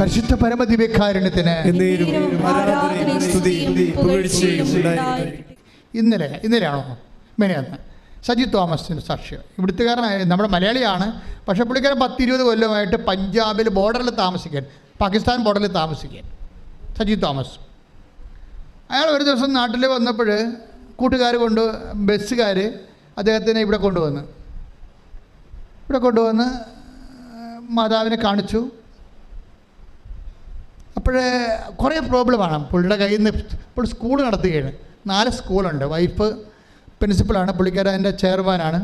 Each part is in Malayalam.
പരിശുദ്ധ പരമദിവ്യകാരുണ്യത്തിന് ഇന്നലെ ഇന്നലെയാണോ? മെനയാന്ന് സജി തോമസിന് സാക്ഷ്യം. ഇവിടുത്തുകാരനായ നമ്മുടെ മലയാളിയാണ്. പക്ഷേ പുള്ളിക്കാരൻ പത്തിരുപത് കൊല്ലമായിട്ട് പഞ്ചാബിൽ ബോർഡറിൽ താമസിക്കാൻ പാകിസ്ഥാൻ ബോർഡറിൽ താമസിക്കാൻ. സജി തോമസ്. അയാൾ ഒരു ദിവസം നാട്ടിൽ വന്നപ്പോൾ കൂട്ടുകാർ കൊണ്ട് ബസ്സുകാർ അദ്ദേഹത്തിനെ ഇവിടെ കൊണ്ടുവന്ന്. ഇവിടെ കൊണ്ടുവന്ന് മാതാവിനെ കാണിച്ചു. അപ്പോഴേ കുറേ പ്രോബ്ലമാണ് പുള്ളിയുടെ കയ്യിൽ നിന്ന് ഇപ്പോൾ സ്കൂൾ നടത്തുകയാണ്. നാല് സ്കൂളുണ്ട് വൈഫ് പ്രിൻസിപ്പളാണ് പുള്ളിക്കാരൻ അതിന്റെ ചെയർമാനാണ്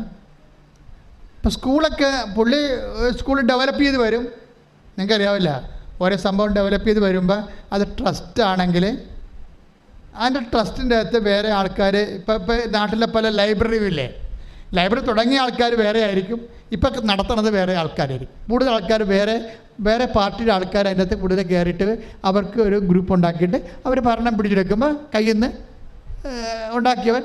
അപ്പോൾ സ്കൂളൊക്കെ പുള്ളി സ്കൂൾ ഡെവലപ്പ് ചെയ്ത് വരും. നിങ്ങൾക്കറിയാവില്ല. ഓരോ സംഭവം ഡെവലപ്പ് ചെയ്ത് വരുമ്പോൾ അത് ട്രസ്റ്റ് ആണെങ്കിൽ അതിന്റെ ട്രസ്റ്റിന്റെ അകത്ത് വേറെ ആൾക്കാർ ഇപ്പോൾ ഇപ്പോൾ നാട്ടിലെ പല ലൈബ്രറിയില്ലേ ലൈബ്രറി തുടങ്ങിയ ആൾക്കാർ വേറെ ആയിരിക്കും. ഇപ്പം നടത്തുന്നത് വേറെ ആൾക്കാരായിരിക്കും. കൂടുതൽ ആൾക്കാർ വേറെ വേറെ പാർട്ടിയുടെ ആൾക്കാർ അതിനകത്ത് കൂടുതൽ കയറിയിട്ട് അവർക്ക് ഒരു ഗ്രൂപ്പ് ഉണ്ടാക്കിയിട്ട് അവർ ഭരണം പിടിച്ചെടുക്കുമ്പോൾ കയ്യിൽ നിന്ന് ഉണ്ടാക്കിയവൻ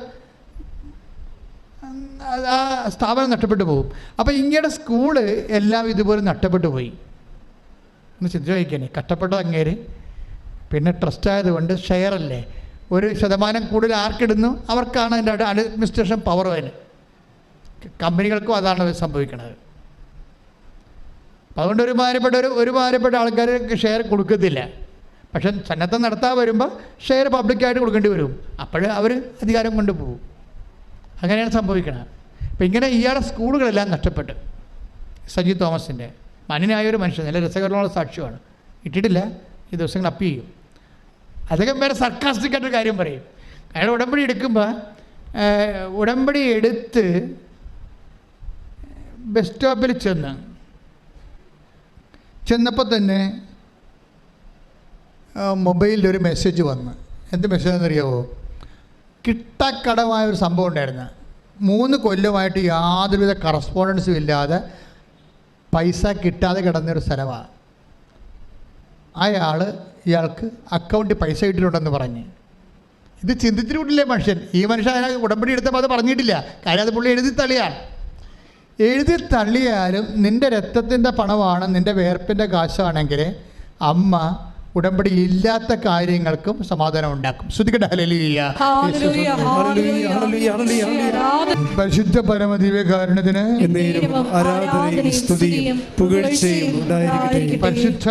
ആ സ്ഥാപനം നഷ്ടപ്പെട്ടു പോകും. അപ്പോൾ ഇങ്ങയുടെ സ്കൂൾ എല്ലാം ഇതുപോലെ നഷ്ടപ്പെട്ടു പോയി. ഒന്ന് ചിന്തിച്ച് വയ്ക്കണേ കഷ്ടപ്പെട്ട അങ്ങേര്. പിന്നെ ട്രസ്റ്റ് ആയതുകൊണ്ട് ഷെയർ അല്ലേ? ഒരു ശതമാനം കൂടുതൽ ആർക്കിടുന്നു? അവർക്കാണ് അതിന്റെ അഡ്മിനിസ്ട്രേഷൻ പവർ അതിന്. കമ്പനികൾക്കും അതാണ് സംഭവിക്കുന്നത് അപ്പം അതുകൊണ്ട് ഒരുമാതിരിപ്പെട്ട ഒരു ഒരുമാതിരിപ്പെട്ട ആൾക്കാർക്ക് ഷെയർ കൊടുക്കത്തില്ല. പക്ഷെ സന്നദ്ധം നടത്താൻ വരുമ്പോൾ ഷെയർ പബ്ലിക്കായിട്ട് കൊടുക്കേണ്ടി വരും. അപ്പോൾ അവർ അധികാരം കൊണ്ടുപോകും അങ്ങനെയാണ് സംഭവിക്കുന്നത് അപ്പം ഇങ്ങനെ ഇയാളുടെ സ്കൂളുകളെല്ലാം നഷ്ടപ്പെട്ടു. സജി തോമസിന്റെ മാന്യനായ ഒരു മനുഷ്യൻ നല്ല രസകരമുള്ള സാക്ഷ്യമാണ്. ഇട്ടിട്ടില്ല. ഈ ദിവസങ്ങൾ അപ്പ് ചെയ്യും. അദ്ദേഹം വേറെ സർക്കാസ്റ്റിക്കായിട്ടൊരു കാര്യം പറയും. അയാൾ ഉടമ്പടി എടുക്കുമ്പോൾ ഉടമ്പടി എടുത്ത് ബസ് സ്റ്റോപ്പിൽ ചെന്ന്. ചെന്നപ്പോൾ തന്നെ മൊബൈലിൽ ഒരു മെസ്സേജ് വന്ന്. എന്ത് മെസ്സേജ് എന്നറിയാവോ കിട്ടക്കടമായ ഒരു സംഭവം ഉണ്ടായിരുന്നു. മൂന്ന് കൊല്ലമായിട്ട് യാതൊരുവിധ കറസ്പോണ്ടൻസും ഇല്ലാതെ പൈസ കിട്ടാതെ കിടന്നൊരു സ്ഥലമാണ് അയാൾ ഇയാൾക്ക് അക്കൗണ്ടിൽ പൈസ കിട്ടിയിട്ടുണ്ടെന്ന് പറഞ്ഞ്. ഇത് ചിന്തിച്ചിട്ടില്ലേ മനുഷ്യൻ? ഈ മനുഷ്യൻ അതിനകത്ത് ഉടമ്പടി എടുത്തപ്പോൾ അത് പറഞ്ഞിട്ടില്ല. കാര്യം അത് പുള്ളി എഴുതി തള്ളിയാണ് എഴുതി തള്ളിയാലും നിന്റെ രക്തത്തിന്റെ പണമാണ് നിന്റെ വേർപ്പിന്റെ കാശാണെങ്കിൽ അമ്മ ഉടമ്പടി ഇല്ലാത്ത കാര്യങ്ങൾക്കും സമാധാനം ഉണ്ടാക്കും. ശ്രുതിക്കട്ടെ ഹല്ലേലൂയ. ഹല്ലേലൂയ, ഹല്ലേലൂയ, ഹല്ലേലൂയ, ഹല്ലേലൂയ. പരിശുദ്ധ പുകഴ്ചയും ഉണ്ടായിരിക്കട്ടെ. പരിശുദ്ധ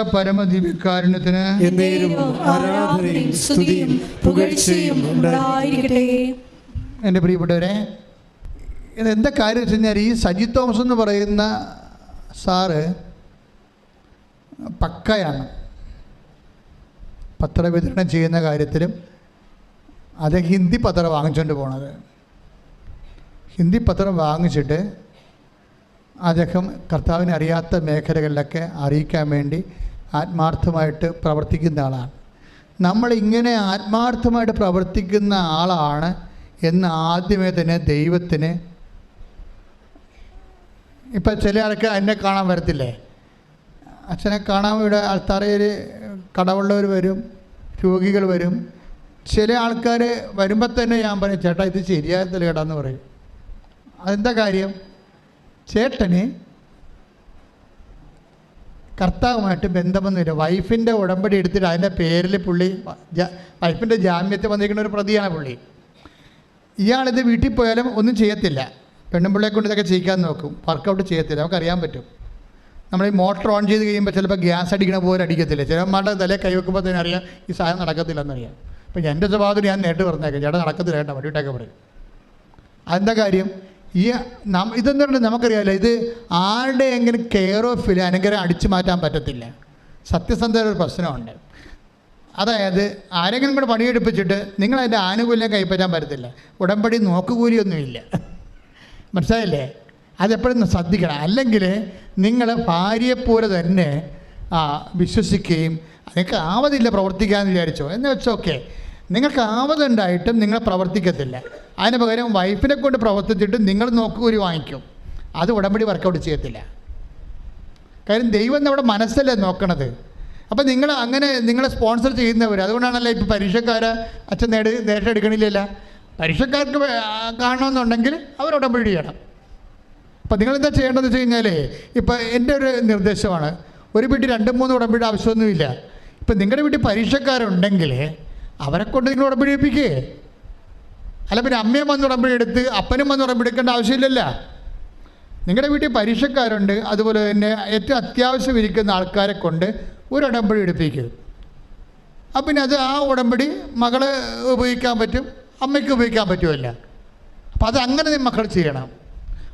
പുകഴ്ചയും ഉണ്ടായിരിക്കട്ടെ. ഉണ്ടായിരിക്കട്ടെ. പ്രിയപ്പെട്ടവരെ എന്താ കാര്യം വെച്ച് കഴിഞ്ഞാൽ ഈ സജി തോമസ് എന്ന് പറയുന്ന സാറ് പക്കയാണ്. പത്രവിതരണം ചെയ്യുന്ന കാര്യത്തിലും അത് ഹിന്ദി പത്രം വാങ്ങിച്ചുകൊണ്ട് പോണത്. ഹിന്ദി പത്രം വാങ്ങിച്ചിട്ട് അദ്ദേഹം കർത്താവിനെ അറിയാത്ത മേഖലകളിലൊക്കെ അറിയിക്കാൻ വേണ്ടി ആത്മാർത്ഥമായിട്ട് പ്രവർത്തിക്കുന്ന ആളാണ്. നമ്മളിങ്ങനെ ആത്മാർത്ഥമായിട്ട് പ്രവർത്തിക്കുന്ന ആളാണ് എന്ന് ആദ്യമേ തന്നെ ദൈവത്തിന് ഇപ്പം ചില ആൾക്ക് എന്നെ കാണാൻ വരത്തില്ലേ? അച്ഛനെ കാണാൻ ഇവിടെ അൾത്താറയിൽ കടവുള്ളവർ വരും രോഗികൾ വരും. ചില ആൾക്കാർ വരുമ്പോൾ തന്നെ ഞാൻ പറയും ചേട്ടാ ഇത് ശരിയാകത്തില്ല ചേട്ടാ എന്ന് പറയും. അതെന്താ കാര്യം? ചേട്ടന് കർത്താവുമായിട്ട് ബന്ധമൊന്നുമില്ല. വൈഫിന്റെ ഉടമ്പടി എടുത്തിട്ട് അതിന്റെ പേരിൽ പുള്ളി വൈഫിന്റെ ജാമ്യത്തിൽ വന്നിരിക്കുന്ന ഒരു പ്രതിയാണ് പുള്ളി. ഇയാളിത് വീട്ടിൽ പോയാലും ഒന്നും ചെയ്യത്തില്ല. പെണ്ണുമ്പിള്ളയെ കൊണ്ട് ഇതൊക്കെ ചെയ്യിക്കാൻ നോക്കും. വർക്കൗട്ട് ചെയ്യത്തില്ല. നമുക്കറിയാൻ പറ്റും. നമ്മൾ ഈ മോട്ടർ ഓൺ ചെയ്ത് കഴിയുമ്പോൾ ചിലപ്പോൾ ഗ്യാസ് അടിക്കണ പോലെ അടിക്കത്തില്ല. ചിലന്മാരുടെ തലേ കൈ വെക്കുമ്പോൾ തന്നെ അറിയാം ഈ സാധനം നടക്കത്തില്ലെന്നറിയാം അപ്പം എന്റെ സ്വഭാവത്തിന് ഞാൻ നേരിട്ട് പറഞ്ഞേക്കാം. ചേട്ടാ നടക്കത്തില്ല കേട്ടോ വണ്ടിയിട്ടൊക്കെ പറയും. അതെന്താ കാര്യം? ഈ നം ഇതെന്ന് പറഞ്ഞാൽ നമുക്കറിയാമല്ലോ ഇത് ആരുടെ എങ്കിലും കെയർ ഓഫിൽ അനുഗ്രഹം അടിച്ചു മാറ്റാൻ പറ്റത്തില്ല. സത്യസന്ധത ഒരു പ്രശ്നമുണ്ട്. അതായത് ആരെങ്കിലും കൂടെ പണിയെടുപ്പിച്ചിട്ട് നിങ്ങളതിന്റെ ആനുകൂല്യം കൈപ്പറ്റാൻ പറ്റത്തില്ല. ഉടമ്പടി നോക്കുകൂലിയൊന്നുമില്ല. മനസ്സിലായില്ലേ? അതെപ്പോഴും ശ്രദ്ധിക്കണം. അല്ലെങ്കിൽ നിങ്ങൾ ഭാര്യയെപ്പോലെ തന്നെ വിശ്വസിക്കുകയും നിങ്ങൾക്ക് ആവതില്ല പ്രവർത്തിക്കാമെന്ന് വിചാരിച്ചോ? എന്ന് വെച്ചാൽ ഓക്കെ നിങ്ങൾക്ക് ആവതുണ്ടായിട്ടും നിങ്ങൾ പ്രവർത്തിക്കത്തില്ല. അതിന് പകരം വൈഫിനെ കൊണ്ട് പ്രവർത്തിച്ചിട്ട് നിങ്ങൾ നോക്കുകൂരി വാങ്ങിക്കും. അത് ഉടമ്പടി വർക്കൗട്ട് ചെയ്യത്തില്ല. കാര്യം ദൈവം നമ്മുടെ മനസ്സല്ലേ നോക്കണത്. അപ്പം നിങ്ങൾ അങ്ങനെ നിങ്ങളെ സ്പോൺസർ ചെയ്യുന്നവർ അതുകൊണ്ടാണല്ലോ ഇപ്പോൾ പരീക്ഷക്കാരെ അച്ഛൻ നേടി നേട്ടം എടുക്കണില്ലല്ല പരീക്ഷക്കാർക്ക് കാണണമെന്നുണ്ടെങ്കിൽ അവർ ഉടമ്പടി ചെയ്യണം അപ്പം നിങ്ങളെന്താ ചെയ്യേണ്ടതെന്ന് വെച്ച് കഴിഞ്ഞാൽ ഇപ്പം എന്റെ ഒരു നിർദ്ദേശമാണ് ഒരു വീട്ടിൽ രണ്ട് മൂന്ന് ഉടമ്പടി ആവശ്യമൊന്നുമില്ല. ഇപ്പം നിങ്ങളുടെ വീട്ടിൽ പരീക്ഷക്കാരുണ്ടെങ്കിൽ അവരെ കൊണ്ട് നിങ്ങൾ ഉടമ്പടി ഏൽപ്പിക്കേ. അല്ല പിന്നെ അമ്മയും വന്ന് ഉടമ്പടി എടുത്ത് അപ്പനും വന്ന് ഉടമ്പടി എടുക്കേണ്ട ആവശ്യമില്ലല്ലോ. നിങ്ങളുടെ വീട്ടിൽ പരീക്ഷക്കാരുണ്ട് അതുപോലെ തന്നെ ഏറ്റവും അത്യാവശ്യം ഇരിക്കുന്ന ആൾക്കാരെ കൊണ്ട് ഒരു ഉടമ്പടി എടുപ്പിക്കും. അപ്പം പിന്നെ അത് ആ ഉടമ്പടി മകൾ ഉപയോഗിക്കാൻ പറ്റും. അമ്മയ്ക്ക് ഉപയോഗിക്കാൻ പറ്റുമല്ല. അപ്പം അത് അങ്ങനെ മക്കൾ ചെയ്യണം.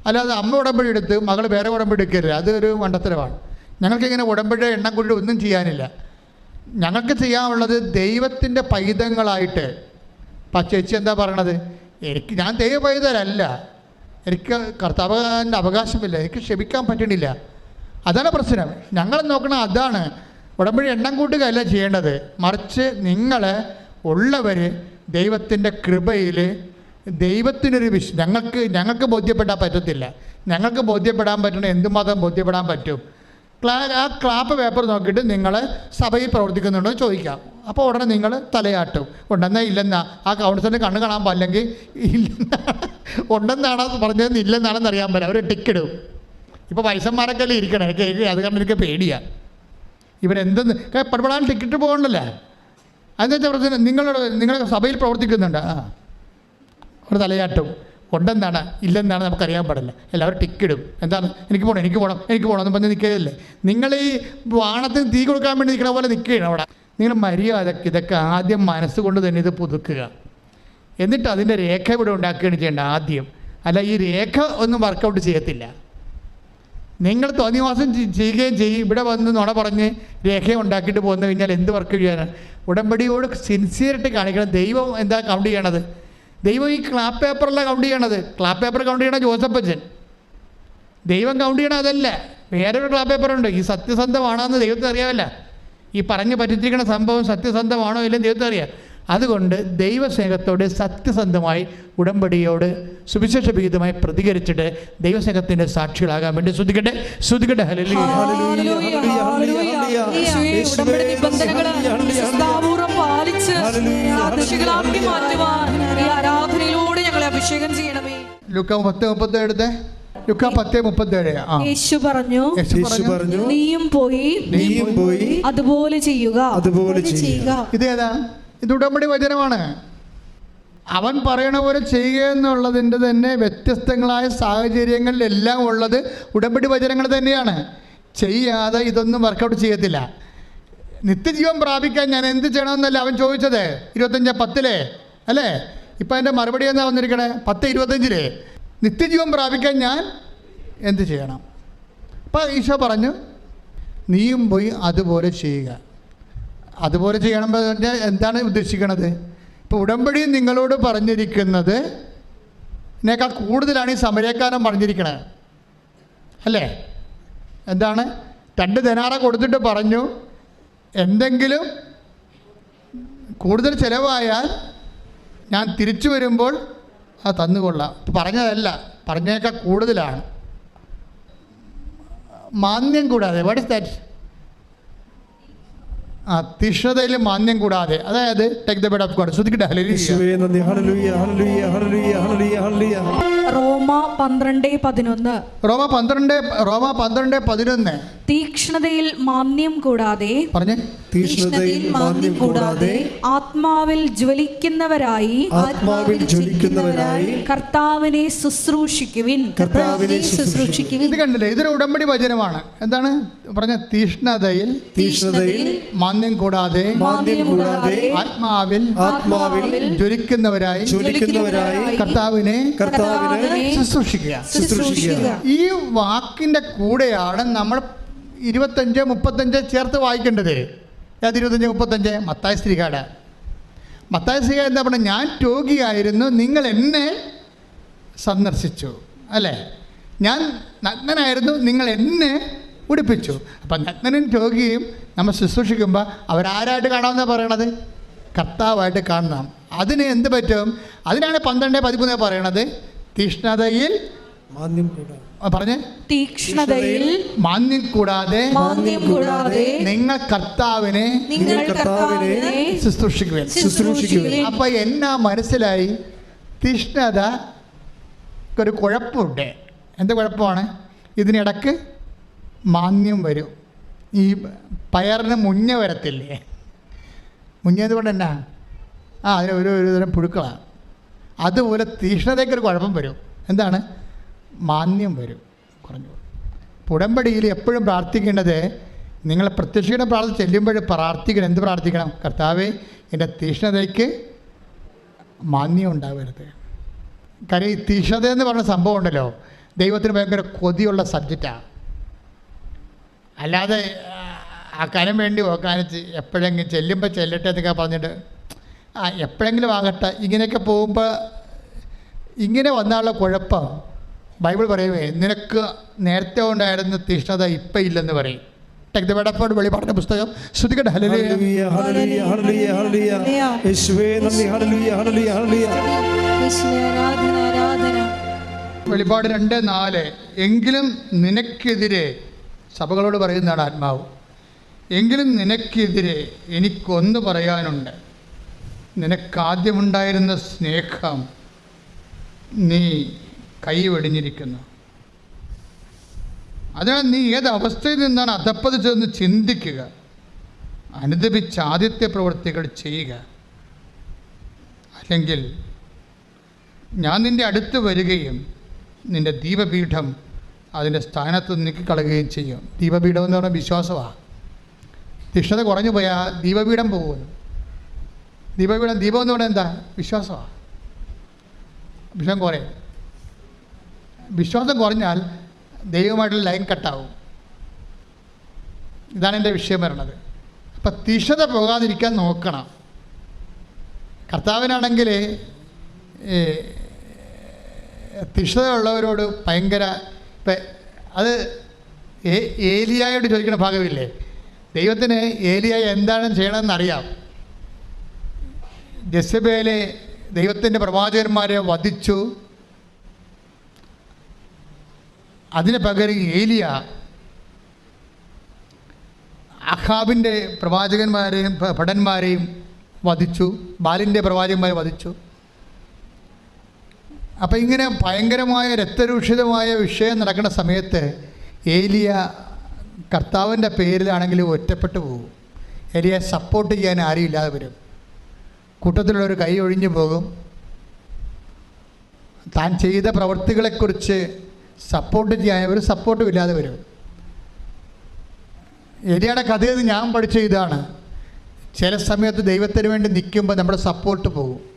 അല്ലാതെ അമ്മ ഉടമ്പടി എടുത്ത് മകൾ വേറെ ഉടമ്പടി എടുക്കരുത്. അതൊരു മണ്ടത്തരമാണ്. ഞങ്ങൾക്കിങ്ങനെ ഉടമ്പടി എണ്ണം കൊണ്ട് ഒന്നും ചെയ്യാനില്ല. ഞങ്ങൾക്ക് ചെയ്യാനുള്ളത് ദൈവത്തിന്റെ പൈതങ്ങളായിട്ട്. ചേച്ചി എന്താ പറയണത്? എനിക്ക് ഞാൻ ദൈവ പൈതലല്ല. എനിക്ക് കർത്താവിന്റെ അവകാശമില്ല. എനിക്ക് ക്ഷമിക്കാൻ പറ്റണില്ല. അതാണ് പ്രശ്നം. ഞങ്ങൾ നോക്കണ അതാണ്. ഉടമ്പടി എണ്ണം കൂട്ടുകയല്ല ചെയ്യേണ്ടത്. മറിച്ച് നിങ്ങൾ ഉള്ളവർ ദൈവത്തിന്റെ കൃപയിൽ ദൈവത്തിനൊരു വിശ് ഞങ്ങൾക്ക് ഞങ്ങൾക്ക് ബോധ്യപ്പെടാൻ പറ്റത്തില്ല. ഞങ്ങൾക്ക് ബോധ്യപ്പെടാൻ പറ്റണ എന്തുമാത്രം ബോധ്യപ്പെടാൻ പറ്റും? ക്ലാ ആ ക്ലാപ്പ് പേപ്പർ നോക്കിയിട്ട് നിങ്ങൾ സഭയിൽ പ്രവർത്തിക്കുന്നുണ്ടോ ചോദിക്കാം. അപ്പോൾ ഉടനെ നിങ്ങൾ തലയാട്ടും. ഉണ്ടെന്നാ ഇല്ലെന്നാ. ആ കൗൺസിലിന് കണ്ണ് കാണാൻ ഇല്ലെന്നാണ് ഉണ്ടെന്നാണ് പറഞ്ഞതെന്ന് ഇല്ലെന്നാണെന്ന് അറിയാൻ പറ്റില്ല അവർ ടിക്കിടും ഇപ്പോൾ വയസ്സന്മാരൊക്കെ അല്ലേ ഇരിക്കണം? അത് കാരണം എനിക്ക് പേടിയാണ് ഇവരെന്തെന്ന് പടപെടാൻ ടിക്കറ്റ് പോകണല്ലേ വെച്ചാൽ പ്രശ്നം നിങ്ങളുടെ നിങ്ങളുടെ സഭയിൽ പ്രവർത്തിക്കുന്നുണ്ട്. ആ. ഒരു തലയാട്ടും. ഉണ്ടെന്നാണ് ഇല്ലെന്നാണ് നമുക്കറിയാൻ പാടില്ല. എല്ലാവരും ടിക്കിടും. എന്താണ്? എനിക്ക് പോകണം എനിക്ക് പോകണം എനിക്ക് പോകണം എന്ന് പറഞ്ഞ് നിൽക്കുകയല്ലേ നിങ്ങൾ ഈ വാണത്തിന് തീ കൊടുക്കാൻ വേണ്ടി നിൽക്കണ പോലെ നിൽക്കുകയാണ് അവിടെ. നിങ്ങൾ മര്യാദയ്ക്ക് ഇതൊക്കെ ആദ്യം മനസ്സുകൊണ്ട് തന്നെ ഇത് പുതുക്കുക. എന്നിട്ട് അതിന്റെ രേഖ ഇവിടെ ഉണ്ടാക്കുകയാണ് ചെയ്യേണ്ടത് ആദ്യം. അല്ല ഈ രേഖ ഒന്നും വർക്കൗട്ട് ചെയ്യത്തില്ല. നിങ്ങൾ തോന്നിവാസം ചെയ്യുകയും ചെയ്യും. ഇവിടെ വന്ന് നുണ പറഞ്ഞ് രേഖ ഉണ്ടാക്കിയിട്ട് പോന്നു കഴിഞ്ഞാൽ എന്ത് വർക്ക് ചെയ്യാനാണ് ഉടമ്പടിയോട് സിൻസിയറിറ്റി കാണിക്കണം. ദൈവം എന്താ കൗണ്ട് ചെയ്യണത്? ദൈവം ഈ ക്ലാപ്പ് പേപ്പറല്ല കൗണ്ട് ചെയ്യണത്. ക്ലാപ്പ് പേപ്പർ കൗണ്ട് ചെയ്യണ ജോസഫച്ചൻ ദൈവം കൗണ്ട് ചെയ്യണ അതല്ല. വേറൊരു ക്ലാപ്പ് പേപ്പറുണ്ട് ഈ സത്യസന്ധമാണോ എന്ന് ദൈവത്തിന് അറിയാമല്ല. ഈ പറഞ്ഞ് പറ്റിച്ചിരിക്കുന്ന സംഭവം സത്യസന്ധമാണോ ഇല്ലെന്ന് ദൈവത്തിന് അറിയാം. അതുകൊണ്ട് ദൈവസ്നേഹത്തോട് സത്യസന്ധമായി ഉടമ്പടിയോട് സുവിശേഷ വിഹിതമായി പ്രതികരിച്ചിട്ട് ദൈവസ്നേഹത്തിന്റെ സാക്ഷികളാകാൻ വേണ്ടി ശ്രദ്ധിക്കട്ടെ ശ്രദ്ധിക്കട്ടെ ചെയ്യണമേ ലുക്ക പത്ത് ലുക്ക മുപ്പത്തേഴ് യേശു പറഞ്ഞു യേശു പറഞ്ഞു നീയും പോയി നീയും പോയി അതുപോലെ ചെയ്യുക അതുപോലെ ചെയ്യുക ഇതേതാ ഇത് ഉടമ്പടി വചനമാണ്. അവൻ പറയണ പോലെ ചെയ്യുക എന്നുള്ളതിന്റെ തന്നെ വ്യത്യസ്തങ്ങളായ സാഹചര്യങ്ങളിലെല്ലാം ഉള്ളത് ഉടമ്പടി വചനങ്ങൾ തന്നെയാണ്. ചെയ്യാതെ ഇതൊന്നും വർക്കൗട്ട് ചെയ്യത്തില്ല. നിത്യജീവൻ പ്രാപിക്കാൻ ഞാൻ എന്ത് ചെയ്യണമെന്നല്ല അവൻ ചോദിച്ചത്? ഇരുപത്തഞ്ച് പത്തിലേ അല്ലേ? ഇപ്പം അതിന്റെ മറുപടി എന്നാ വന്നിരിക്കണേ? പത്ത് ഇരുപത്തഞ്ചിലേ. നിത്യജീവൻ പ്രാപിക്കാൻ ഞാൻ എന്ത് ചെയ്യണം? അപ്പം ഈശോ പറഞ്ഞു നീയും പോയി അതുപോലെ ചെയ്യുക. അതുപോലെ ചെയ്യണമെന്ന് പറഞ്ഞാൽ എന്താണ് ഉദ്ദേശിക്കുന്നത് ഇപ്പോൾ ഉടമ്പടി നിങ്ങളോട് പറഞ്ഞിരിക്കുന്നത് ഇതിനേക്കാൾ കൂടുതലാണ് ഈ സമരക്കാരൻ പറഞ്ഞിരിക്കുന്നത് അല്ലേ? എന്താണ്? രണ്ട് ധനാറ കൊടുത്തിട്ട് പറഞ്ഞു എന്തെങ്കിലും കൂടുതൽ ചിലവായാൽ ഞാൻ തിരിച്ചു വരുമ്പോൾ അത് തന്നുകൊള്ളാം. പറഞ്ഞതല്ല പറഞ്ഞേക്കാൾ കൂടുതലാണ്. മാന്യം കൂടാതെ വാട്ട് ഇസ് ദാറ്റ് ആ തീഷ്ണതയിൽ മാന്യം കൂടാതെ അതായത് take the bed of God ശ്രദ്ധിക്കട്ടെ ഹല്ലേലൂയ ഹല്ലേലൂയ ഹല്ലേലൂയ ഹല്ലേലൂയ ഹല്ലേലൂയ ഹല്ലേലൂയ റോമ പന്ത്രണ്ട് പതിനൊന്ന്. റോമ പന്ത്രണ്ട് റോമ പന്ത്രണ്ട് പതിനൊന്ന്. തീക്ഷ്ണതയിൽ മാന്യം കൂടാതെ പറഞ്ഞേ. തീഷ്ണതയിൽ മാന്യം കൂടാതെ ആത്മാവിൽ ജ്വലിക്കുന്നവരായി ആത്മാവിൽ ജ്വലിക്കുന്നവരായി കർത്താവിനെ ശുശ്രൂഷിക്കുവിൻ. കർത്താവിനെ ശുശ്രൂഷിക്കുവിൻ. ഇത് കണ്ടില്ലേ? ഇതൊരു ഉടമ്പടി വചനമാണ്. എന്താണ്? പറഞ്ഞ തീഷ്ണതയിൽ തീഷ്ണതയിൽ മാന്യം കൂടാതെ മാന്യം കൂടാതെ ആത്മാവിൽ ആത്മാവിൽ ജ്വലിക്കുന്നവരായി ജ്വലിക്കുന്നവരായി കർത്താവിനെ കർത്താവിനെ ശുശ്രൂഷിക്കുക. ശുശ്രൂഷിക്കുക. ഈ വാക്കിന്റെ കൂടെയാണ് നമ്മൾ ഇരുപത്തഞ്ച് മുപ്പത്തഞ്ച് ചേർത്ത് വായിക്കേണ്ടത്. ഏത് ഇരുപത്തഞ്ച് മുപ്പത്തഞ്ച്? മത്തായ സ്ത്രീകാട്. മത്തായ സ്ത്രീക എന്താ പറഞ്ഞത് ഞാൻ രോഗിയായിരുന്നു നിങ്ങൾ എന്നെ സന്ദർശിച്ചു. അല്ലേ? ഞാൻ നഗ്നനായിരുന്നു നിങ്ങൾ എന്നെ ഉടുപ്പിച്ചു അപ്പം നഗ്നനും രോഗിയും നമ്മൾ ശുശ്രൂഷിക്കുമ്പോൾ അവരാരായിട്ട് കാണാമെന്നാണ് പറയണത്? കർത്താവായിട്ട് കാണണം. അതിന് എന്ത് പറ്റും? അതിനാണ് പന്ത്രണ്ട് പതിമൂന്ന് പറയണത്. തീഷ്ണതയിൽ പറഞ്ഞേ. തീക്ഷ്ണതയിൽ മാന്യം കൂടാതെ മാന്യം കൂടാതെ നിങ്ങൾ കർത്താവിനെ നിങ്ങൾ കർത്താവിനെ ശുശ്രൂഷിക്കുവാൻ. ശുശ്രൂഷിക്കുവിൻ. അപ്പം എന്നാ മനസ്സിലായി? തീഷ്ണത ഒരു കുഴപ്പമുണ്ട്. എന്ത് കുഴപ്പമാണ്? ഇതിനിടക്ക് മാന്യം വരും. ഈ പയറിന് മുഞ്ഞ വരത്തില്ലേ? മുഞ്ഞ എന്തുകൊണ്ട് എന്നാ? ആ അതിന് ഒരു ഒരു തരം പുഴുക്കളാണ് അതുപോലെ തീഷ്ണതയ്ക്കൊരു കുഴപ്പം വരും. എന്താണ്? മാന്യം വരും. കുറഞ്ഞു പുടമ്പടിയിൽ എപ്പോഴും പ്രാർത്ഥിക്കേണ്ടത് നിങ്ങൾ പ്രത്യക്ഷയുടെ പ്രാർത്ഥന ചെല്ലുമ്പോൾ പ്രാർത്ഥിക്കണം. എന്ത് പ്രാർത്ഥിക്കണം? കർത്താവേ എന്റെ തീഷ്ണതയ്ക്ക് മാന്യം ഉണ്ടാവരുത്. കാര്യം ഈ തീഷ്ണത എന്ന് പറഞ്ഞ സംഭവം ഉണ്ടല്ലോ. ദൈവത്തിന് ഭയങ്കര കൊതിയുള്ള സബ്ജക്റ്റാണ് അല്ലാതെ ആ, ആക്കാനും വേണ്ടി ഓക്കാനിച്ച് എപ്പോഴെങ്കിലും ചെല്ലുമ്പോൾ ചെല്ലട്ടെ എന്നൊക്കെ പറഞ്ഞിട്ട് ആ എപ്പോഴെങ്കിലും ആകട്ടെ ഇങ്ങനെയൊക്കെ പോകുമ്പോൾ ഇങ്ങനെ വന്നാലുള്ള കുഴപ്പം. ബൈബിൾ പറയുമേ നിനക്ക് നേരത്തെ ഉണ്ടായിരുന്ന തീഷ്ണത ഇപ്പം ഇല്ലെന്ന് പറയും. ടെക് ദ വെടപ്പോട് വെളിപാടിന്റെ പുസ്തകം. ഹല്ലേലൂയ, ഹല്ലേലൂയ, ഹല്ലേലൂയ, ഹല്ലേലൂയ. യേശുവേ നന്ദി ഹല്ലേലൂയ, ഹല്ലേലൂയ, ഹല്ലേലൂയ. യേശുവേ, ആരാധന ആരാധന. വെളിപാട് രണ്ട് നാല്. എങ്കിലും നിനക്കെതിരെ സഭകളോട് പറയുന്നതാണ് ആത്മാവ്. എങ്കിലും നിനക്കെതിരെ എനിക്കൊന്ന് പറയാനുണ്ട്. നിനക്കാദ്യമുണ്ടായിരുന്ന സ്നേഹം നീ കൈവെടിഞ്ഞിരിക്കുന്നു. അതിനാൽ നീ ഏത് അവസ്ഥയിൽ നിന്നാണ് അധപ്പതിച്ചതെന്ന് ചിന്തിക്കുക. അനുദപിച്ച് ആദ്യത്തെ പ്രവൃത്തികൾ ചെയ്യുക. അല്ലെങ്കിൽ ഞാൻ നിന്റെ അടുത്ത് വരികയും നിന്റെ ദീപപീഠം അതിന്റെ സ്ഥാനത്ത് നീക്കിക്കളയുകയും ചെയ്യും. ദീപപീഠം എന്ന് പറഞ്ഞാൽ വിശ്വാസമാണ് തിഷ്ണത കുറഞ്ഞു പോയാൽ ദീപപീഠം പോകുന്നു. ദീപപീഠം ദീപം എന്ന് പറഞ്ഞാൽ എന്താ? വിശ്വാസമാണ് വിശ്വാസം കുറയും. വിശ്വാസം കുറഞ്ഞാൽ ദൈവമായിട്ടുള്ള ലൈൻ കട്ടാവും. ഇതാണ് എന്റെ വിഷയം വരണത് അപ്പം തിഷ്ണത പോകാതിരിക്കാൻ നോക്കണം. കർത്താവിനാണെങ്കിൽ ഏ, തിഷ്ണതയുള്ളവരോട് ഭയങ്കര അത് ഏലിയായോട് ചോദിക്കുന്ന ഭാഗമില്ലേ? ദൈവത്തിന് ഏലിയായ എന്താണ് ചെയ്യണമെന്ന് അറിയാം ജസബേലെ ദൈവത്തിന്റെ പ്രവാചകന്മാരെ വധിച്ചു. അതിന് പകരം ഏലിയ അഹാബിന്റെ പ്രവാചകന്മാരെയും ഭടന്മാരെയും വധിച്ചു ബാലിന്റെ പ്രവാചകന്മാരെ വധിച്ചു. അപ്പം ഇങ്ങനെ ഭയങ്കരമായ രക്തരൂഷിതമായ വിഷയം നടക്കുന്ന സമയത്ത് ഏലിയ കർത്താവിന്റെ പേരിലാണെങ്കിൽ ഒറ്റപ്പെട്ടു പോകും. ഏലിയ സപ്പോർട്ട് ചെയ്യാൻ ആരും ഇല്ലാതെ വരും. കൂട്ടത്തിലുള്ളൊരു കൈ ഒഴിഞ്ഞു പോകും. താൻ ചെയ്ത പ്രവൃത്തികളെക്കുറിച്ച് സപ്പോർട്ട് ചെയ്യാൻ ഒരു സപ്പോർട്ടും ഇല്ലാതെ വരും. ഏലിയയുടെ കഥയിൽ ഞാൻ പഠിച്ച ഇതാണ്. ചില സമയത്ത് ദൈവത്തിന് വേണ്ടി നിൽക്കുമ്പോൾ നമ്മുടെ സപ്പോർട്ട് പോകും.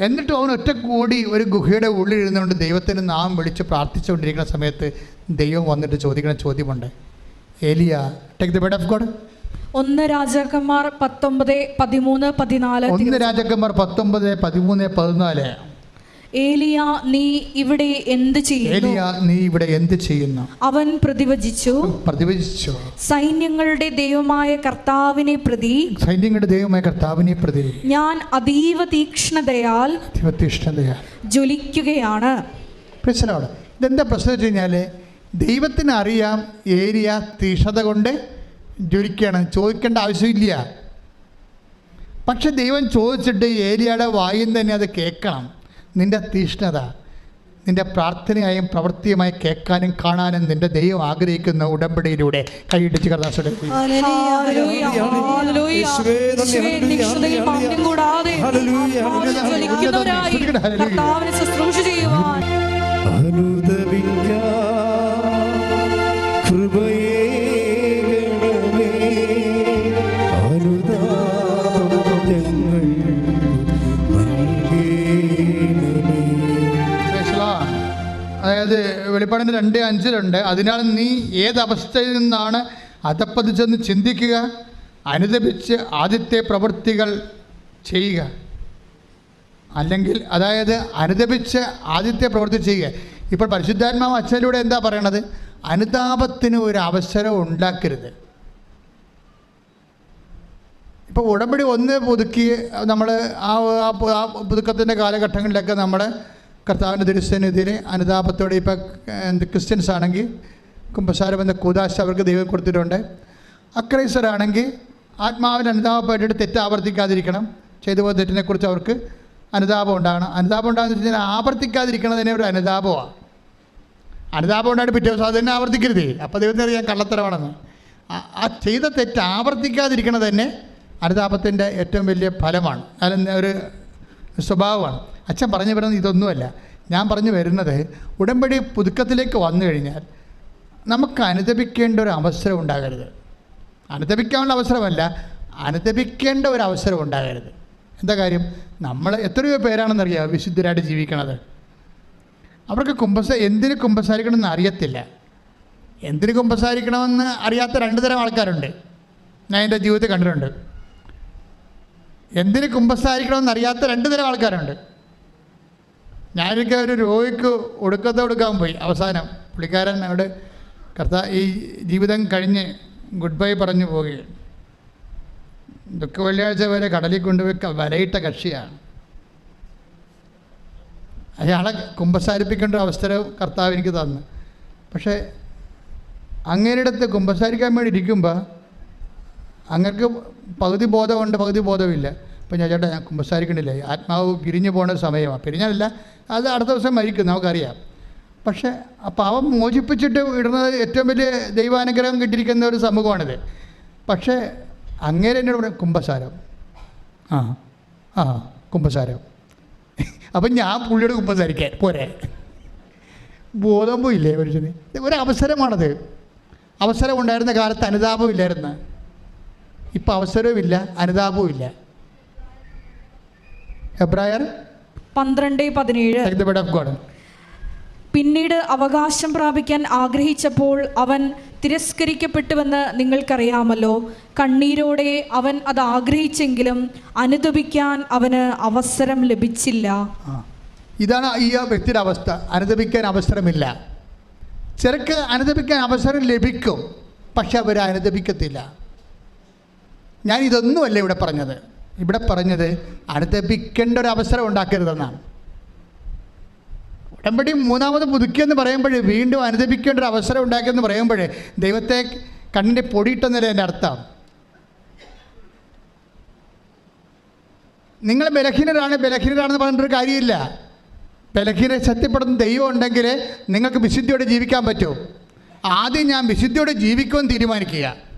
എന്നിട്ടും അവൻ ഒറ്റ കൂടി ഒരു ഗുഹയുടെ ഉള്ളിൽ ഇരുന്നുകൊണ്ട് ദൈവത്തിന് നാം വിളിച്ച് പ്രാർത്ഥിച്ചുകൊണ്ടിരിക്കുന്ന സമയത്ത് ദൈവം വന്നിട്ട് ചോദിക്കുന്ന ചോദ്യമുണ്ട്. ഏലിയ take the bed of God ഒന്ന് രാജാക്കന്മാർ പത്തൊമ്പത് പതിമൂന്ന് പതിനാല് ഒന്ന് രാജാക്കന്മാർ പത്തൊമ്പത് പതിമൂന്ന് പതിനാല്. ഏലിയ നീ ഇവിടെ എന്ത് ചെയ്യുന്നു? ഏലിയ നീ ഇവിടെ എന്ത് ചെയ്യുന്നു? അവൻ പ്രതിവചിച്ചു. പ്രതിവചിച്ചു. സൈന്യങ്ങളുടെ ദൈവമായ കർത്താവിനെ പ്രതി. സൈന്യങ്ങളുടെ ദൈവമായ കർത്താവിനെ പ്രതി. ഞാൻ അതീവ തീക്ഷ്ണതയാൽ തീഷ്ണതയാ ജ്വലിക്കുകയാണ്. പ്രശ്നമാണ്. ഇതെന്താ പ്രശ്നം വെച്ച് കഴിഞ്ഞാൽ ദൈവത്തിന് അറിയാം ഏരിയ തീഷ്ണത കൊണ്ട് ജ്വലിക്കുകയാണ്. ചോദിക്കേണ്ട ആവശ്യമില്ല. പക്ഷെ ദൈവം ചോദിച്ചിട്ട് ഏരിയയുടെ വായും തന്നെ അത് കേൾക്കണം. നിന്റെ തീഷ്ണത നിന്റെ പ്രാർത്ഥനയായും പ്രവൃത്തിയുമായി കേൾക്കാനും കാണാനും നിന്റെ ദൈവം ആഗ്രഹിക്കുന്ന ഉടമ്പടിയിലൂടെ കൈയിടിച്ച് കർത്താസുടെ ഹല്ലേലൂയ, വെളിപ്പാടിന്റെ രണ്ട് അഞ്ചിലുണ്ട്. അതിനാൽ നീ ഏതവസ്ഥയിൽ നിന്നാണ് അധപ്പതിച്ചെന്ന് ചിന്തിക്കുക. അനുദപിച്ച് ആദ്യത്തെ പ്രവൃത്തികൾ ചെയ്യുക. അല്ലെങ്കിൽ അതായത് അനുദപിച്ച് ആദ്യത്തെ പ്രവൃത്തി ചെയ്യുക. ഇപ്പോൾ പരിശുദ്ധാത്മാവ് അച്ഛനിലൂടെ എന്താ പറയണത്? അനുതാപത്തിന് ഒരു അവസരം ഉണ്ടാക്കരുത്. ഇപ്പോൾ ഉടമ്പടി ഒന്ന് പുതുക്കി നമ്മൾ ആ പുതുക്കത്തിന്റെ കാലഘട്ടങ്ങളിലൊക്കെ നമ്മുടെ കർത്താവിന്റെ തിരുസന്നിധിയിൽ അനുതാപത്തോടെ ഇപ്പോൾ എന്ത് ക്രിസ്ത്യൻസ് ആണെങ്കിൽ കുംഭസാരം എന്ന കൂതാശ അവർക്ക് ദൈവം കൊടുത്തിട്ടുണ്ട്. അക്രൈസറാണെങ്കിൽ ആത്മാവിന്റെ അനുതാപമായിട്ട് തെറ്റ് ആവർത്തിക്കാതിരിക്കണം. ചെയ്തു തെറ്റിനെക്കുറിച്ച് അവർക്ക് അനുതാപം ഉണ്ടാകണം. അനുതാപം ഉണ്ടാകുന്ന വെച്ച് കഴിഞ്ഞാൽ ഒരു അനുതാപമാണ് അനുതാപം ഉണ്ടായിട്ട് പിറ്റേ ദിവസം അത് തന്നെ ആവർത്തിക്കരുതേ. അപ്പോൾ ദൈവത്തിന് അറിയാൻ കള്ളത്തരമാണെന്ന്. ആ- ആ ചെയ്ത തെറ്റ് ആവർത്തിക്കാതിരിക്കണത് തന്നെ അനുതാപത്തിന്റെ ഏറ്റവും വലിയ ഫലമാണ്. അതിൽ ഒരു സ്വഭാവമാണ്. അച്ഛൻ പറഞ്ഞു വരുന്നത് ഇതൊന്നുമല്ല. ഞാൻ പറഞ്ഞു വരുന്നത് ഉടമ്പടി പുതുക്കത്തിലേക്ക് വന്നു കഴിഞ്ഞാൽ നമുക്ക് അനുദപിക്കേണ്ട ഒരു അവസരം ഉണ്ടാകരുത്. അനുദപിക്കാനുള്ള അവസരമല്ല അനുദപിക്കേണ്ട ഒരു അവസരം ഉണ്ടാകരുത്. എന്താ കാര്യം? നമ്മൾ എത്രയോ പേരാണെന്നറിയാം വിശുദ്ധരായിട്ട് ജീവിക്കണത്? അവർക്ക് കുമ്പസ എന്തിന് കുമ്പസാരിക്കണമെന്ന് അറിയത്തില്ല. എന്തിന് കുമ്പസാരിക്കണമെന്ന് അറിയാത്ത രണ്ട് തരം ആൾക്കാരുണ്ട്. ഞാൻ എന്റെ ജീവിതത്തിൽ കണ്ടിട്ടുണ്ട്. എന്തിന് കുമ്പസാരിക്കണമെന്ന് അറിയാത്ത രണ്ട് തരം ആൾക്കാരുണ്ട്. ഞാനൊക്കെ ഒരു രോഗിക്ക് ഒടുക്കത്തെ കൊടുക്കാൻ പോയി. അവസാനം പുള്ളിക്കാരൻ അവിടെ കർത്താ ഈ ജീവിതം കഴിഞ്ഞ് ഗുഡ് ബൈ പറഞ്ഞു പോവുകയാണ്. ദുഃഖ വെള്ളിയാഴ്ച വരെ കടലിൽ കൊണ്ടുപോയി വരയിട്ട കക്ഷിയാണ്. അയാളെ കുമ്പസാരിപ്പിക്കേണ്ട അവസരം കർത്താവ് എനിക്ക് തന്നു. പക്ഷേ അങ്ങേരിടത്ത് കുമ്പസാരിക്കാൻ വേണ്ടി ഇരിക്കുമ്പോൾ അങ്ങക്ക് പകുതി ബോധമുണ്ട് പകുതി ബോധമില്ല. ഇപ്പം ഞാൻ ചേട്ടാ ഞാൻ കുമ്പസാരിക്കണില്ല ആത്മാവ് പിരിഞ്ഞു പോണ സമയമാണ് പിരിഞ്ഞല്ല അത് അടുത്ത ദിവസം മരിക്കും നമുക്കറിയാം. പക്ഷേ അപ്പോൾ അവൻ മോചിപ്പിച്ചിട്ട് ഇടുന്നത് ഏറ്റവും വലിയ ദൈവാനുഗ്രഹം കിട്ടിയിരിക്കുന്ന ഒരു സമൂഹമാണിത്. പക്ഷേ അങ്ങേരെ എന്നോട് പറയും കുമ്പസാരം ആ ആ കുമ്പസാരം അപ്പം ഞാൻ പുള്ളിയോട് കുമ്പസാരിക്കാൻ പോരെ. ബോധവും ഇല്ലേ ഒരു അവസരമാണത്. അവസരം ഉണ്ടായിരുന്ന കാലത്ത് അനുതാപം ഇല്ലായിരുന്നു ഇപ്പം അവസരവുമില്ല അനുതാപവും ഇല്ല എബ്രായർ പന്ത്രണ്ട് പതിനേഴ്. ഓഫ് ഗോഡ് പിന്നീട് അവകാശം പ്രാപിക്കാൻ ആഗ്രഹിച്ചപ്പോൾ അവൻ തിരസ്കരിക്കപ്പെട്ടുവെന്ന് നിങ്ങൾക്കറിയാമല്ലോ. കണ്ണീരോടെ അവൻ അത് ആഗ്രഹിച്ചെങ്കിലും അനുദപിക്കാൻ അവന് അവസരം ലഭിച്ചില്ല. ഇതാണ് ഈ വ്യക്തിയുടെ അവസ്ഥ. അനുദപിക്കാൻ അവസരമില്ല. ചെറുക്ക് അനുദപിക്കാൻ അവസരം ലഭിക്കും പക്ഷെ അവർ അനുദപിക്കത്തില്ല. ഞാൻ ഇതൊന്നുമല്ല ഇവിടെ പറഞ്ഞത്. ഇവിടെ പറഞ്ഞത് അനുദപിക്കേണ്ട ഒരു അവസരം ഉണ്ടാക്കരുതെന്നാണ്. ഉടമ്പടി മൂന്നാമത് പുതുക്കിയെന്ന് പറയുമ്പോൾ വീണ്ടും അനുദപിക്കേണ്ട ഒരു അവസരം ഉണ്ടാക്കിയെന്ന് പറയുമ്പോൾ ദൈവത്തെ കണ്ണിന്റെ പൊടിയിട്ടെന്നല്ല എന്റെ അർത്ഥം. നിങ്ങൾ ബലഹീനരാണ് ബലഹീനരാണെന്ന് പറഞ്ഞിട്ടൊരു കാര്യമില്ല. ബലഹീനരെ ശക്തിപ്പെടുന്ന ദൈവം ഉണ്ടെങ്കിൽ നിങ്ങൾക്ക് വിശുദ്ധിയോടെ ജീവിക്കാൻ പറ്റുമോ ആദ്യം ഞാൻ വിശുദ്ധിയോടെ ജീവിക്കുമെന്ന് തീരുമാനിക്കുക.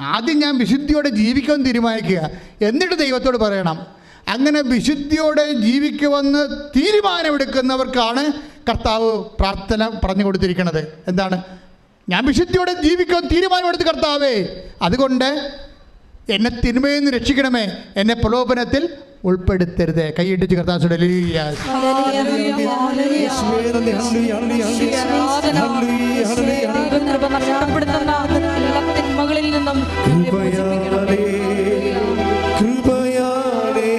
ആദ്യം ഞാൻ വിശുദ്ധിയോടെ ജീവിക്കുമെന്ന് തീരുമാനിക്കുക എന്നിട്ട് ദൈവത്തോട് പറയണം അങ്ങനെ വിശുദ്ധിയോടെ ജീവിക്കുമെന്ന് തീരുമാനമെടുക്കുന്നവർക്കാണ് കർത്താവ് പ്രാർത്ഥന പറഞ്ഞു കൊടുത്തിരിക്കുന്നത് എന്താണ് ഞാൻ വിശുദ്ധിയോടെ ജീവിക്കുമെന്ന് തീരുമാനമെടുത്ത് കർത്താവേ അതുകൊണ്ട് എന്നെ തിന്മയിൽ നിന്ന് രക്ഷിക്കണമേ എന്നെ പ്രലോഭനത്തിൽ ഉൾപ്പെടുത്തരുത് കൈയിട്ടിച്ച് കർത്താവ് യേശുവേ നഷ്ടപ്പെടുത്തുന്ന നിന്നും കൃപയാലേ കൃപയാലേ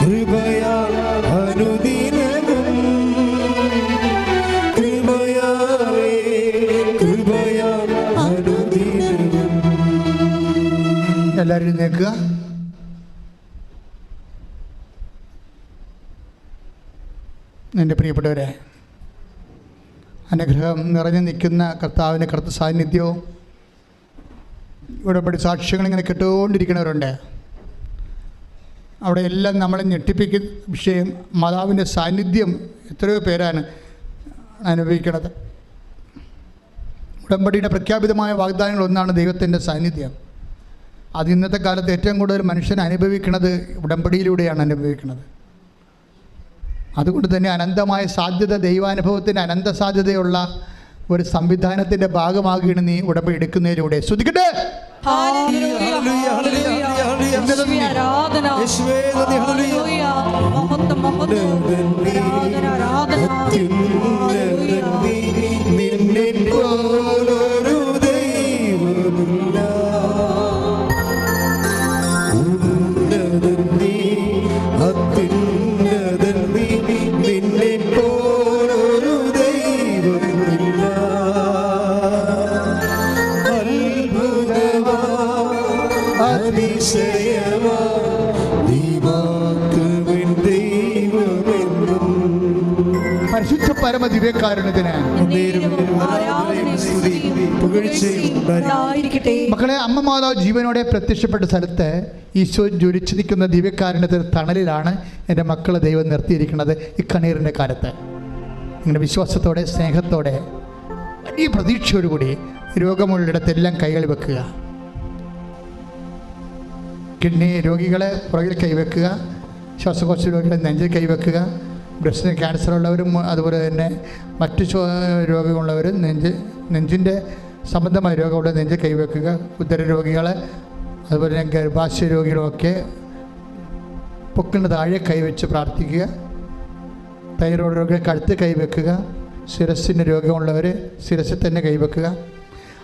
കൃപയാൽ അനുദിനവും. കൃപയാലേ അനുദിനവും. എല്ലാവരും നിൽക്കുക എന്റെ പ്രിയപ്പെട്ടവരെ അനുഗ്രഹം നിറഞ്ഞു നിൽക്കുന്ന കർത്താവിന്റെ കർത്ത സാന്നിധ്യവും ഉടമ്പടി സാക്ഷ്യങ്ങൾ ഇങ്ങനെ കിട്ടുകൊണ്ടിരിക്കുന്നവരുണ്ട് അവിടെ എല്ലാം നമ്മളെ ഞെട്ടിപ്പിക്കുന്ന വിഷയം മാതാവിന്റെ സാന്നിധ്യം എത്രയോ പേരാണ് അനുഭവിക്കുന്നത്. ഉടമ്പടിയുടെ പ്രഖ്യാപിതമായ വാഗ്ദാനങ്ങൾ ഒന്നാണ് ദൈവത്തിന്റെ സാന്നിധ്യം. അത് ഇന്നത്തെ കാലത്ത് ഏറ്റവും കൂടുതൽ മനുഷ്യൻ അനുഭവിക്കുന്നത് ഉടമ്പടിയിലൂടെയാണ് അനുഭവിക്കുന്നത്. അതുകൊണ്ട് തന്നെ അനന്തമായ സാധ്യത ദൈവാനുഭവത്തിന് അനന്ത സാധ്യതയുള്ള ഒരു സംവിധാനത്തിന്റെ ഭാഗമാകുകയാണ് നീ ഉടമ്പ എടുക്കുന്നതിലൂടെ. ശ്രുതിക്കട്ടെ? ഹല്ലേലൂയ ഹല്ലേലൂയ ഹല്ലേലൂയ ആരാധന. ദിവ്യകാരുണ്യത്തിന് മക്കളെ അമ്മ മാതാവ് ജീവനോടെ പ്രത്യക്ഷപ്പെട്ട സ്ഥലത്ത് ഈശോ ജ്വലിച്ചു നിൽക്കുന്ന ദിവ്യകാരുണ്യത്തിന് തണലിലാണ് എന്റെ മക്കളെ ദൈവം നിർത്തിയിരിക്കുന്നത് ഈ കണ്ണീറിന്റെ കാലത്ത്. ഇങ്ങനെ വിശ്വാസത്തോടെ സ്നേഹത്തോടെ വലിയ പ്രതീക്ഷയോടുകൂടി രോഗമുള്ളിടത്തെല്ലാം കൈകൾ വെക്കുക. കിഡ്നി രോഗികളെ പുറകിൽ കൈവെക്കുക. ശ്വാസകോശ രോഗികളെ നെഞ്ചിൽ കൈവെക്കുക. ബ്രസ്റ്റിന് ക്യാൻസർ ഉള്ളവരും അതുപോലെ തന്നെ മറ്റു രോഗമുള്ളവർ നെഞ്ച് നെഞ്ചിന്റെ സംബന്ധമായ രോഗമുള്ള നെഞ്ച് കൈവെക്കുക. ഉദര രോഗികളെ അതുപോലെ തന്നെ ഗർഭാശയ രോഗികളൊക്കെ പൊക്കിന് താഴെ കൈവച്ച് പ്രാർത്ഥിക്കുക. തൈറോയ്ഡ് രോഗികൾ കഴുത്ത് കൈവെക്കുക. ശിരസ്സിന് രോഗമുള്ളവർ ശിരസിൽ തന്നെ കൈവെക്കുക.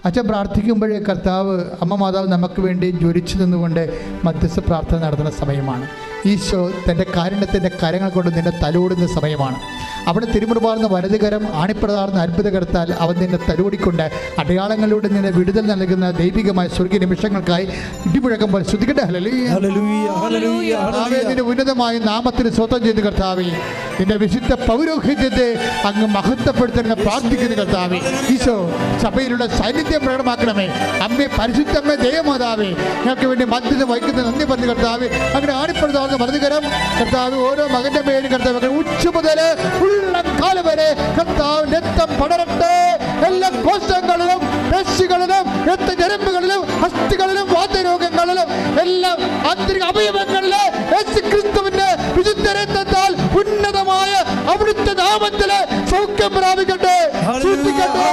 അച്ഛൻ പ്രാർത്ഥിക്കുമ്പോഴേ കർത്താവ് അമ്മ മാതാവ് നമുക്ക് വേണ്ടി ജ്വലിച്ചു നിന്നുകൊണ്ട് മധ്യസ്ഥ പ്രാർത്ഥന നടത്തുന്ന സമയമാണ്. ഈശോ തന്റെ കാരുണ്യത്തിന്റെ കരങ്ങൾ കൊണ്ട് നിന്നെ തലോടുന്ന സമയമാണ്. അവിടെ തിരുമുറുപാർന്ന വലതുകരം ആണിപ്രതാർന്ന അത്ഭുതകരത്താൽ അവൻ നിന്നെ തലോടിക്കൊണ്ട് അടയാളങ്ങളിലൂടെ നിന്നെ വിടുതൽ നൽകുന്ന ദൈവികമായ സ്വർഗീയ നിമിഷങ്ങൾക്കായി ഇടിമുഴക്കം പോലെ ശ്രദ്ധിക്കട്ടെ നിന്റെ ഉന്നതമായ നാമത്തിന് സ്വന്തം ചെയ്ത് കർത്താവേ. നിന്റെ വിശുദ്ധ പൗരോഹിത്യത്തെ അങ്ങ് മഹത്വപ്പെടുത്തുന്ന പ്രാർത്ഥിക്കുന്ന കർത്താവേ. ഈശോ സഭയിലുള്ള സാന്നിധ്യം പ്രകടമാക്കണമേ. അമ്മേ പരിശുദ്ധമ്മേ ദയമാതാവേ ഞങ്ങൾക്ക് വേണ്ടി മധ്യത വഹിക്കുന്ന നന്ദി പറഞ്ഞു കർത്താവേ. അങ്ങനെ ആണിപ്പെടുത്താവുന്ന മറുതുകരം കർത്താവ് ഓരോ മകന്റെ പേര് കർത്താവ് ഉച്ച മുതൽ ഉള്ള കാലം വരെ കർത്താവ് രക്തം പടരട്ടെ. എല്ലാ കോശങ്ങളിലും പേശികളിലും രക്തജരമ്പുകളിലും അസ്ഥികളിലും വാതരോഗങ്ങളിലും എല്ലാം ആന്തരിക അവയവങ്ങളിലെ ക്രിസ്തുവിന്റെ വിശുദ്ധ രക്തത്താൽ ഉന്നതമായ അവിടുത്തെ നാമത്തിലെ സൗഖ്യം പ്രാപിക്കട്ടെ. സൂക്ഷിക്കട്ടെ.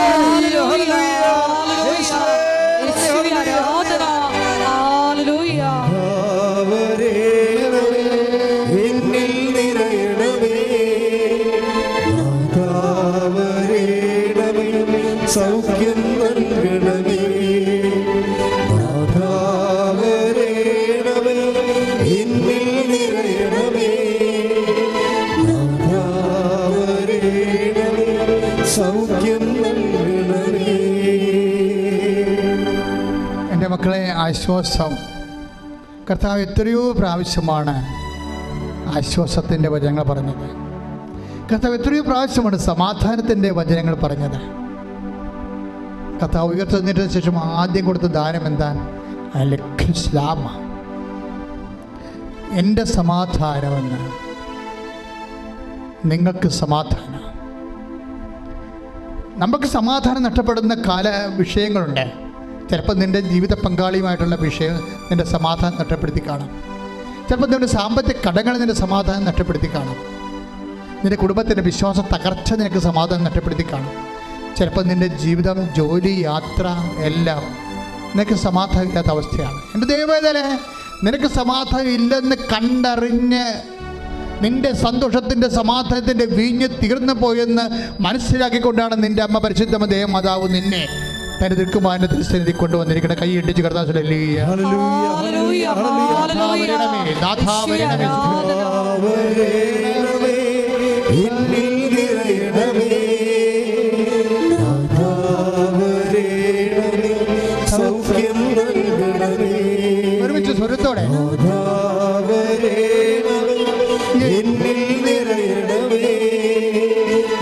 സൗഖ്യം നൽകണമേ നാഥാവരേണമേ, എന്നിൽ നിറയണമേ. സൗഖ്യം നൽകണമേ എന്റെ മക്കളെ ആശ്വാസം കർത്താവ് എത്രയോ പ്രാവശ്യമാണ് ആശ്വാസത്തിന്റെ വചനങ്ങൾ പറഞ്ഞത് കർത്താവ് എത്രയോ പ്രാവശ്യമാണ് സമാധാനത്തിന്റെ വചനങ്ങൾ പറഞ്ഞത് കർത്താവ് ഉയർത്തുന്നതിന് ശേഷം ആദ്യം കൊടുത്ത ദാനം എന്താ അലഖ്ലാമ എന്റെ സമാധാനമെന്ന്. നിങ്ങൾക്ക് സമാധാനം. നമുക്ക് സമാധാനം നഷ്ടപ്പെടുന്ന കാല വിഷയങ്ങളുണ്ട്. ചിലപ്പോൾ നിന്റെ ജീവിത പങ്കാളിയുമായിട്ടുള്ള വിഷയം നിന്റെ സമാധാനം നഷ്ടപ്പെടുത്തി കാണാം. ചിലപ്പോൾ നിന്റെ സാമ്പത്തിക കടങ്ങൾ നിന്റെ സമാധാനം നഷ്ടപ്പെടുത്തി കാണാം. നിന്റെ കുടുംബത്തിന്റെ വിശ്വാസ തകർച്ച നിനക്ക് സമാധാനം നഷ്ടപ്പെടുത്തി കാണും. ചിലപ്പോൾ നിന്റെ ജീവിതം ജോലി യാത്ര എല്ലാം നിനക്ക് സമാധാനമില്ലാത്ത അവസ്ഥയാണ്. എന്റെ ദൈവവേദന? നിനക്ക് സമാധാനം ഇല്ലെന്ന് കണ്ടറിഞ്ഞ് നിന്റെ സന്തോഷത്തിന്റെ സമാധാനത്തിന്റെ വീഞ്ഞ് തീർന്നു പോയെന്ന് മനസ്സിലാക്കിക്കൊണ്ടാണ് നിന്റെ അമ്മ പരിശുദ്ധമ ദേവമാതാവ് നിന്നെ തന്റെ ദീർഘമാന തിരുസന്നിധി കൊണ്ടുവന്നിരിക്കുന്ന കൈ ഇട്ടിച്ച് കർത്താശ്വലല്ലേ എന്നിൽ നിറയണമേ.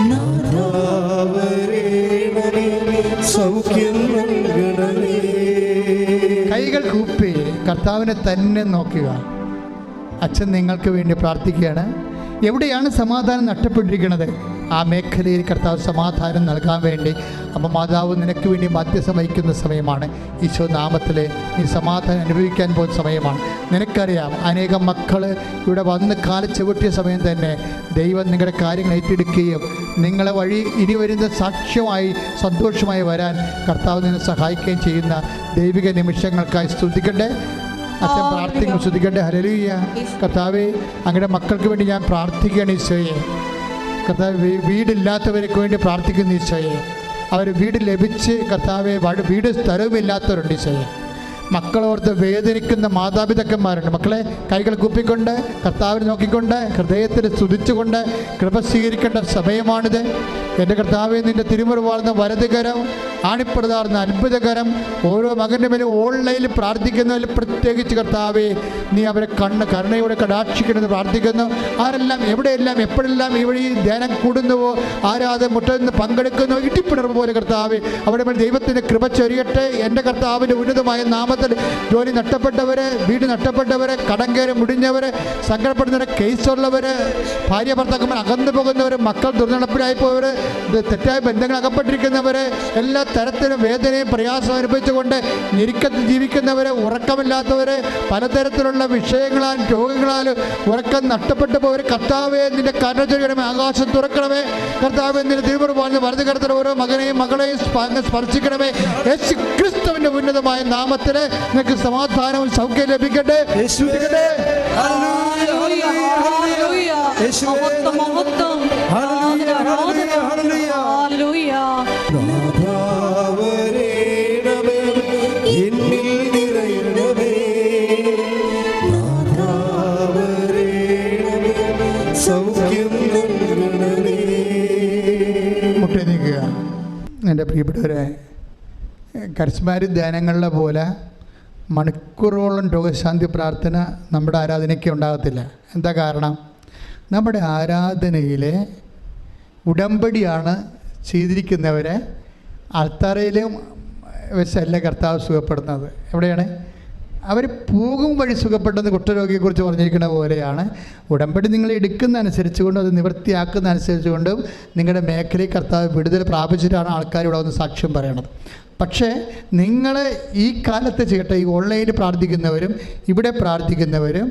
നാഥാവരേണമേ, സൗഖ്യം നൽകണമേ. കൈകൾ കൂപ്പി കർത്താവിനെ തന്നെ നോക്കുക. അച്ഛൻ നിങ്ങൾക്ക് വേണ്ടി പ്രാർത്ഥിക്കുകയാണ്. എവിടെയാണ് സമാധാനം നഷ്ടപ്പെട്ടിരിക്കുന്നത്? ആ മേഖലയിൽ കർത്താവ് സമാധാനം നൽകാൻ വേണ്ടി അമ്മ മാതാവ് നിനക്ക് വേണ്ടി മധ്യസ്ഥം വഹിക്കുന്ന സമയമാണ്. ഈശോ നാമത്തിൽ നീ സമാധാനം അനുഭവിക്കാൻ പോകുന്ന സമയമാണ്. നിനക്കറിയാം അനേകം മക്കൾ ഇവിടെ വന്ന് കാല ചവിട്ടിയ സമയം തന്നെ ദൈവം നിങ്ങളുടെ കാര്യങ്ങൾ ഏറ്റെടുക്കുകയും നിങ്ങളെ വഴി ഇനി വരുന്ന സാക്ഷ്യമായി സന്തോഷമായി വരാൻ കർത്താവ് നിന്നെ സഹായിക്കുകയും ചെയ്യുന്ന ദൈവിക നിമിഷങ്ങൾക്കായി സ്തുതിക്കട്ടെ. അച്ഛൻ പ്രാർത്ഥിക്കും ശ്രദ്ധിക്കട്ടെ ഹരലിയ കർത്താവേ അങ്ങയുടെ മക്കൾക്ക് വേണ്ടി ഞാൻ പ്രാർത്ഥിക്കുകയാണ് ഈശോയെ. കർത്താവ് വീടില്ലാത്തവർക്ക് വേണ്ടി പ്രാർത്ഥിക്കുന്ന ഈശോയെ. അവർ വീട് ലഭിച്ച് കർത്താവെ വീട് സ്ഥലവുമില്ലാത്തവരുണ്ട് ഈശോയെ. മക്കളോർത്ത് വേദനിക്കുന്ന മാതാപിതാക്കന്മാരുണ്ട്. മക്കളെ കൈകൾ കൂപ്പിക്കൊണ്ട് കർത്താവിനെ നോക്കിക്കൊണ്ട് ഹൃദയത്തിൽ സ്തുതിച്ചുകൊണ്ട് കൃപ സ്വീകരിക്കേണ്ട സമയമാണിത്. എന്റെ കർത്താവെ നിന്റെ തിരുമുറി വാഴ്ന്ന വലതുകരം ആണിപ്രതാർന്ന അത്ഭുതകരം. ഓരോ മകന്റെ മേലും ഓൺലൈനിൽ പ്രാർത്ഥിക്കുന്നതിൽ പ്രത്യേകിച്ച് കർത്താവേ നീ അവരെ കണ്ണ് കരുണയോടെ കടാക്ഷിക്കണമെന്ന് പ്രാർത്ഥിക്കുന്നു. ആരെല്ലാം എവിടെയെല്ലാം എപ്പോഴെല്ലാം ഈ വഴി ധ്യാനം കൂടുന്നുവോ ആരാത് മുറ്റുന്ന പങ്കെടുക്കുന്നു ഇട്ടിപ്പിണർവ് പോലെ കർത്താവേ അവിടെ മേൽ ദൈവത്തിന്റെ കൃപ ചൊരിയട്ടെ. എന്റെ കർത്താവിന്റെ ഉന്നതമായ നാമത്തിൽ ജോലി നഷ്ടപ്പെട്ടവരെ വീട് നഷ്ടപ്പെട്ടവരെ കയറി മുടിഞ്ഞവരെ സങ്കടപ്പെടുന്നവരെ കേസുള്ളവർ ഭാര്യ ഭർത്താക്കന്മാർ അകന്നു പോകുന്നവർ മക്കൾ ദുർനടപ്പിലായി പോയവർ തെറ്റായ ബന്ധങ്ങൾ അകപ്പെട്ടിരിക്കുന്നവർ എല്ലാ തരത്തിലും വേദനയും പ്രയാസം അനുഭവിച്ചുകൊണ്ട് ഞെരുക്കത്തിൽ ജീവിക്കുന്നവരെ ഉറക്കമില്ലാത്തവർ പലതരത്തിലുള്ള വിഷയങ്ങളാൽ രോഗങ്ങളാലും ഉറക്കം നഷ്ടപ്പെട്ടു പോയവർ കർത്താവെ നിന്റെ കരുണ ആകാശം തുറക്കണമേ. കർത്താവെ നിന്റെ തിരുമുറ വലതു കടത്തിൽ ഓരോ മകനെയും മകളെയും സ്പർശിക്കണമേ. യേശു ക്രിസ്തുവിന്റെ ഉന്നതമായ നാമത്തിൽ നിങ്ങൾക്ക് സമാധാനവും സൗഖ്യം ലഭിക്കട്ടെ. ഹല്ലേലൂയ ഹല്ലേലൂയ. മഹത്വം മഹത്വം. പ്രിയപ്പെട്ടവരെ കരസ്മാരി ധ്യാനങ്ങളിലെ പോലെ മണിക്കൂറുകളും രോഗശാന്തി പ്രാർത്ഥന നമ്മുടെ ആരാധനയ്ക്ക് ഉണ്ടാകത്തില്ല. എന്താ കാരണം? നമ്മുടെ ആരാധനയിലെ ഉടമ്പടിയാണ് ചെയ്തിരിക്കുന്നവരെ അൾത്താറയിലും വെച്ചല്ല കർത്താവ് സുഖപ്പെടുന്നത് എവിടെയാണ്? അവർ പോകും വഴി സുഖപ്പെട്ടെന്ന് കുഷ്ഠരോഗിയെക്കുറിച്ച് പറഞ്ഞിരിക്കുന്ന പോലെയാണ്. ഉടമ്പടി നിങ്ങൾ എടുക്കുന്ന അനുസരിച്ച് കൊണ്ടും അത് നിവൃത്തിയാക്കുന്ന അനുസരിച്ചുകൊണ്ടും നിങ്ങളുടെ മേഖലയിൽ കർത്താവ് വിടുതൽ പ്രാപിച്ചിട്ടാണ് ആൾക്കാർ ഇവിടെ വന്ന് സാക്ഷ്യം പറയണത്. പക്ഷേ നിങ്ങൾ ഈ കാലത്ത് ചെയ്യട്ടെ ഈ ഓൺലൈനിൽ പ്രാർത്ഥിക്കുന്നവരും ഇവിടെ പ്രാർത്ഥിക്കുന്നവരും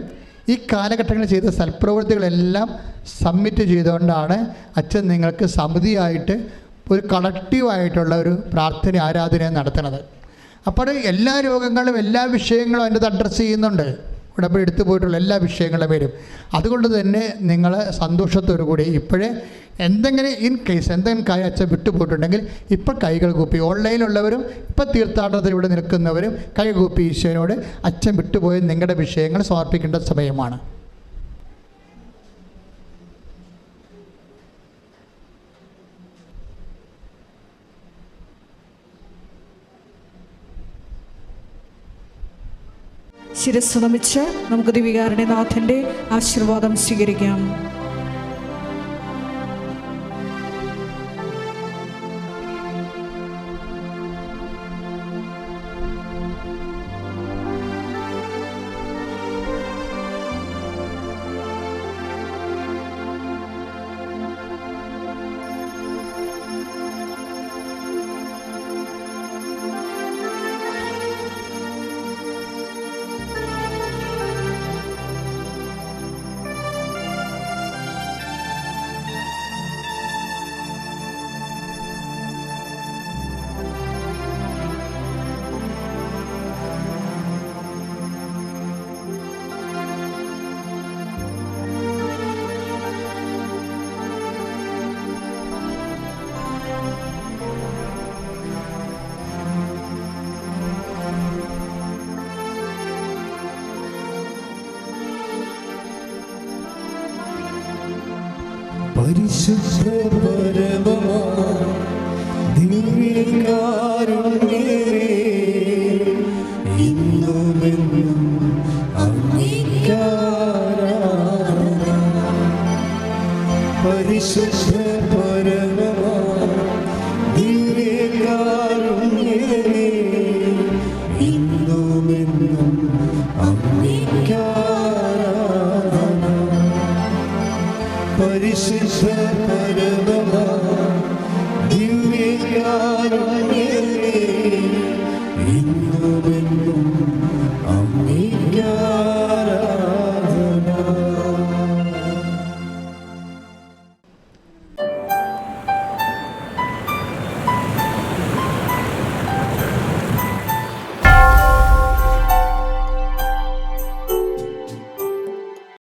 ഈ കാലഘട്ടങ്ങളിൽ ചെയ്ത സൽപ്രവൃത്തികളെല്ലാം സബ്മിറ്റ് ചെയ്തുകൊണ്ടാണ് അച്ഛൻ നിങ്ങൾക്ക് സമിതിയായിട്ട് ഒരു കളക്റ്റീവായിട്ടുള്ള ഒരു പ്രാർത്ഥന ആരാധന നടത്തുന്നത്. അപ്പോൾ എല്ലാ രോഗങ്ങളും എല്ലാ വിഷയങ്ങളും അതിന്റെ അഡ്രസ്സ് ചെയ്യുന്നുണ്ട്. ഉടമ്പടി എടുത്തു പോയിട്ടുള്ള എല്ലാ വിഷയങ്ങളും വരും അതുകൊണ്ട് തന്നെ നിങ്ങൾ സന്തോഷത്തോടു കൂടി ഇപ്പോഴേ എന്തെങ്കിലും ഇൻ കേസ് എന്തെങ്കിലും കൈ അച്ഛൻ വിട്ടുപോയിട്ടുണ്ടെങ്കിൽ ഇപ്പോൾ കൈകൾ കൂപ്പി. ഓൺലൈനിലുള്ളവരും ഇപ്പോൾ തീർത്ഥാടനത്തിലൂടെ നിൽക്കുന്നവരും കൈ കൂപ്പി ഈശോനോട് അച്ഛൻ വിട്ടുപോയ നിങ്ങളുടെ വിഷയങ്ങൾ സമർപ്പിക്കേണ്ട സമയമാണ്. ശിരസ് നമിച്ച് നമുക്ക് ദിവികാരണനാഥന്റെ ആശീർവാദം സ്വീകരിക്കാം. പരിശുദ്ധ പരമ